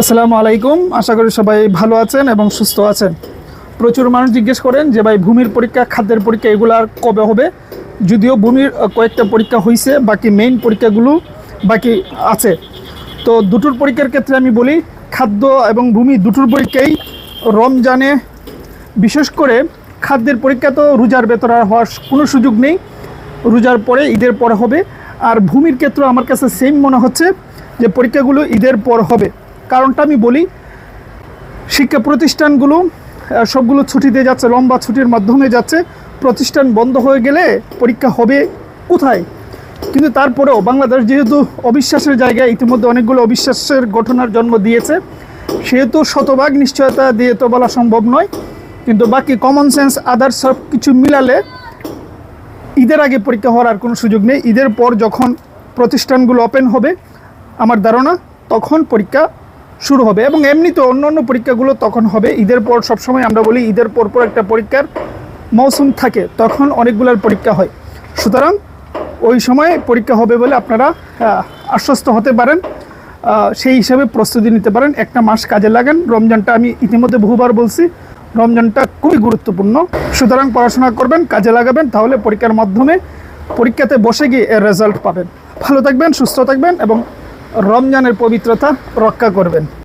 আসসালামু আলাইকুম। আশা করি সবাই ভালো আছেন এবং সুস্থ আছেন। প্রচুর মানুষ জিজ্ঞেস করেন যে, ভাই, ভূমির পরীক্ষা, খাদ্যের পরীক্ষা, এগুলো আর কবে হবে? যদিও ভূমির কয়েকটা পরীক্ষা হয়েছে বাকি মেইন পরীক্ষাগুলো বাকি আছে। তো দুটোর পরীক্ষার ক্ষেত্রে আমি বলি, খাদ্য এবং ভূমি দুটোর পরীক্ষাই রমজানে। বিশেষ করে খাদ্যের পরীক্ষা তো রোজার ভেতর আর হওয়ার কোনো সুযোগ নেই। রোজার পরে ঈদের পর হবে। আর ভূমির ক্ষেত্রে আমার কাছে সেম মনে হচ্ছে যে, পরীক্ষাগুলো ঈদের পর হবে। কারণটা আমি বলি, শিক্ষা প্রতিষ্ঠানগুলো সবগুলো ছুটিতে যাচ্ছে, লম্বা ছুটির মাধ্যমে যাচ্ছে, প্রতিষ্ঠান বন্ধ হয়ে গেলে পরীক্ষা হবে কোথায়? কিন্তু তারপরেও বাংলাদেশ যেহেতু অবিশ্বাসের জায়গায়, ইতিমধ্যে অনেকগুলো অবিশ্বাসের ঘটনার জন্ম দিয়েছে, সেহেতু শতভাগ নিশ্চয়তা দিয়ে তো বলা সম্ভব নয়, কিন্তু বাকি কমন সেন্স আদার্স সব কিছু মিলালে ঈদের আগে পরীক্ষা হওয়ার আর কোনো সুযোগ নেই। ঈদের পর যখন প্রতিষ্ঠানগুলো ওপেন হবে, আমার ধারণা, তখন পরীক্ষা শুরু হবে। এবং এমনিতে অন্য অন্য পরীক্ষাগুলো তখন হবে। ঈদের পর সবসময় আমরা বলি ঈদের পর পর একটা পরীক্ষার মৌসুম থাকে, তখন অনেকগুলোর পরীক্ষা হয়। সুতরাং ওই সময় পরীক্ষা হবে বলে আপনারা আশ্বস্ত হতে পারেন। সেই হিসাবে প্রস্তুতি নিতে পারেন। একটা মাস কাজে লাগান। রমজানটা আমি ইতিমধ্যে বহুবার বলছি, রমজানটা খুবই গুরুত্বপূর্ণ। সুতরাং পড়াশোনা করবেন, কাজে লাগাবেন, তাহলে পরীক্ষার মাধ্যমে পরীক্ষাতে বসে গিয়ে এর রেজাল্ট পাবেন। ভালো থাকবেন, সুস্থ থাকবেন এবং রমজানের পবিত্রতা রক্ষা করবেন।